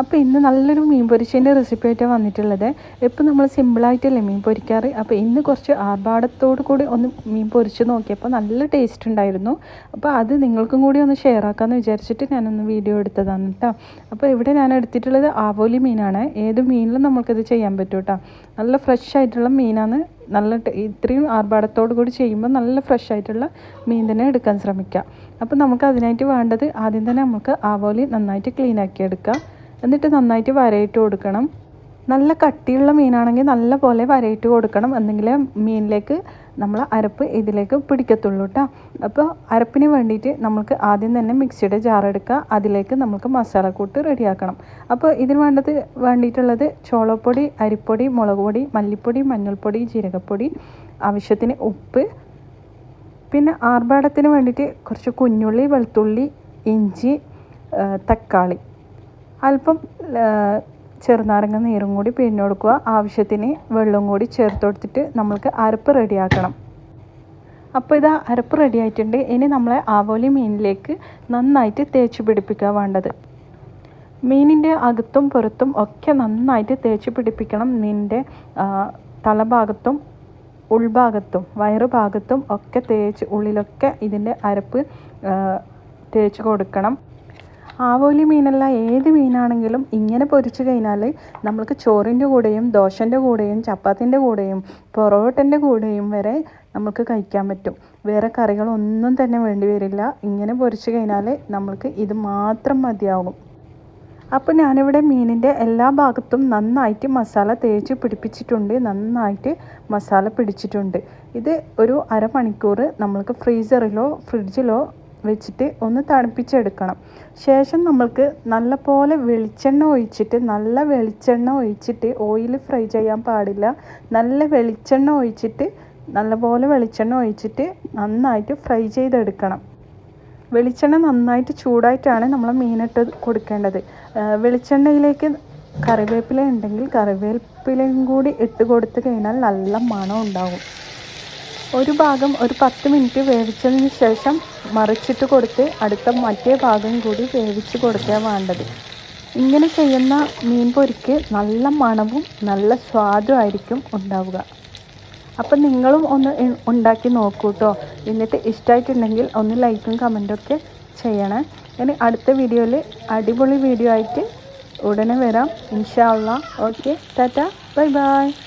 അപ്പോൾ ഇന്ന് നല്ലൊരു മീൻ പൊരിച്ചതിന്റെ റെസിപ്പി ആയിട്ടാണ് വന്നിട്ടുള്ളത്. ഇപ്പോൾ നമ്മൾ സിമ്പിളായിട്ടല്ലേ മീൻ പൊരിക്കാറ്? അപ്പോൾ ഇന്ന് കുറച്ച് ആർഭാടത്തോടു കൂടി ഒന്ന് മീൻ പൊരിച്ച് നോക്കിയപ്പോൾ നല്ല ടേസ്റ്റ് ഉണ്ടായിരുന്നു. അപ്പോൾ അത് നിങ്ങൾക്കും കൂടി ഒന്ന് ഷെയർ ആക്കാമെന്ന് വിചാരിച്ചിട്ട് ഞാനൊന്ന് വീഡിയോ എടുത്തതാണ് കേട്ടോ അപ്പോൾ ഇവിടെ ഞാൻ എടുത്തിട്ടുള്ളത് ആവോലി മീനാണ്. ഏത് മീനിലും നമുക്കിത് ചെയ്യാൻ പറ്റും കേട്ടോ നല്ല ഫ്രഷ് ആയിട്ടുള്ള മീനാണ്. നല്ല ഇത്രയും ആർഭാടത്തോടു കൂടി ചെയ്യുമ്പോൾ നല്ല ഫ്രഷ് ആയിട്ടുള്ള മീൻ തന്നെ എടുക്കാൻ ശ്രമിക്കുക അപ്പോൾ നമുക്ക് അതിനായിട്ട് വേണ്ടത് ആദ്യം തന്നെ നമുക്ക് ആവോലി നന്നായിട്ട് ക്ലീൻ ആക്കി എടുക്കുക എന്നിട്ട് നന്നായിട്ട് വരയിട്ട് കൊടുക്കണം. നല്ല കട്ടിയുള്ള മീനാണെങ്കിൽ നല്ല പോലെ വരയിട്ട് കൊടുക്കണം. എന്നെങ്കിലേ മീനിലേക്ക് നമ്മൾ അരപ്പ് ഇതിലേക്ക് പിടിക്കത്തുള്ളൂ കേട്ടോ അപ്പോൾ അരപ്പിന് വേണ്ടിയിട്ട് നമുക്ക് ആദ്യം തന്നെ മിക്സിയുടെ ജാർ എടുക്കുക. അതിലേക്ക് നമുക്ക് മസാലക്കൂട്ട് റെഡിയാക്കണം. അപ്പോൾ ഇതിന് വേണ്ടത് വേണ്ടിയിട്ടുള്ളത് ചോളപ്പൊടി അരിപ്പൊടി മുളക് പൊടി മല്ലിപ്പൊടി മഞ്ഞൾപ്പൊടി ജീരകപ്പൊടി ആവശ്യത്തിന് ഉപ്പ്. പിന്നെ ആർഭാടത്തിന് വേണ്ടിയിട്ട് കുറച്ച് കുഞ്ഞുള്ളി വെളുത്തുള്ളി ഇഞ്ചി തക്കാളി. അല്പം ചെറുനാരങ്ങ നീരും കൂടി പിഴിഞ്ഞു കൊടുക്കുക. ആവശ്യത്തിന് വെള്ളം കൂടി ചേർത്ത് കൊടുത്തിട്ട് നമ്മൾക്ക് അരപ്പ് റെഡിയാക്കണം. അപ്പോൾ ഇതാ അരപ്പ് റെഡി ആയിട്ടുണ്ട്. ഇനി നമ്മളെ ആവോലി മീനിലേക്ക് നന്നായിട്ട് തേച്ച് പിടിപ്പിക്കുക വേണ്ടത്. മീനിന്റെ അകത്തും പുറത്തും ഒക്കെ നന്നായിട്ട് തേച്ച് പിടിപ്പിക്കണം. മീനിന്റെ തലഭാഗത്തും ഉൾഭാഗത്തും വയറ് ഭാഗത്തും ഒക്കെ തേച്ച് ഉള്ളിലൊക്കെ ഇതിന്റെ അരപ്പ് തേച്ച് കൊടുക്കണം. ആവോലി മീനല്ല ഏത് മീനാണെങ്കിലും ഇങ്ങനെ പൊരിച്ചു കഴിഞ്ഞാൽ നമ്മൾക്ക് ചോറിന്റെ കൂടെയും ദോശന്റെ കൂടെയും ചപ്പാത്തിന്റെ കൂടെയും പൊറോട്ടന്റെ കൂടെയും വരെ നമുക്ക് കഴിക്കാൻ പറ്റും. വേറെ കറികളൊന്നും തന്നെ വേണ്ടി വരില്ല. ഇങ്ങനെ പൊരിച്ചു കഴിഞ്ഞാൽ നമ്മൾക്ക് ഇത് മാത്രം മതിയാകും. അപ്പോൾ ഞാനിവിടെ മീനിന്റെ എല്ലാ ഭാഗത്തും നന്നായിട്ട് മസാല തേച്ച് പിടിപ്പിച്ചിട്ടുണ്ട്. നന്നായിട്ട് മസാല പിടിച്ചിട്ടുണ്ട്. ഇത് ഒരു അരമണിക്കൂർ നമ്മൾക്ക് ഫ്രീസറിലോ ഫ്രിഡ്ജിലോ വെച്ചിട്ട് ഒന്ന് തണുപ്പിച്ചെടുക്കണം. ശേഷം നമ്മൾക്ക് നല്ലപോലെ വെളിച്ചെണ്ണ ഒഴിച്ചിട്ട് നല്ല വെളിച്ചെണ്ണ ഒഴിച്ചിട്ട് ഓയിൽ ഫ്രൈ ചെയ്യാൻ പാടില്ല. നല്ല വെളിച്ചെണ്ണ ഒഴിച്ചിട്ട് നല്ലപോലെ വെളിച്ചെണ്ണ ഒഴിച്ചിട്ട് നന്നായിട്ട് ഫ്രൈ ചെയ്തെടുക്കണം. വെളിച്ചെണ്ണ നന്നായിട്ട് ചൂടായിട്ടാണ് നമ്മൾ മീനിട്ട് കൊടുക്കേണ്ടത്. വെളിച്ചെണ്ണയിലേക്ക് കറിവേപ്പില ഉണ്ടെങ്കിൽ കറിവേപ്പിലയും കൂടി ഇട്ട് കൊടുത്തു കഴിഞ്ഞാൽ നല്ല മണം ഉണ്ടാകും ഒരു ഭാഗം ഒരു പത്ത് മിനിറ്റ് വേവിച്ചതിന് ശേഷം മറിച്ചിട്ട് കൊടുത്ത് അടുത്ത മറ്റേ ഭാഗം കൂടി വേവിച്ച് കൊടുക്കുക വേണ്ടത്. ഇങ്ങനെ ചെയ്യുന്ന മീൻ പൊരിക്ക് നല്ല മണവും നല്ല സ്വാദുമായിരിക്കും ഉണ്ടാവുക. അപ്പം നിങ്ങളും ഒന്ന് ഉണ്ടാക്കി നോക്കൂ കേട്ടോ എന്നിട്ട് ഇഷ്ടമായിട്ടുണ്ടെങ്കിൽ ഒന്ന് ലൈക്കും കമന്റൊക്കെ ചെയ്യണേ. ഇനി അടുത്ത വീഡിയോയിൽ അടിപൊളി വീഡിയോ ആയിട്ട് ഉടനെ വരാം. ഇൻഷാ അള്ളാ. ഓക്കെ. ടാറ്റ. Bye bye.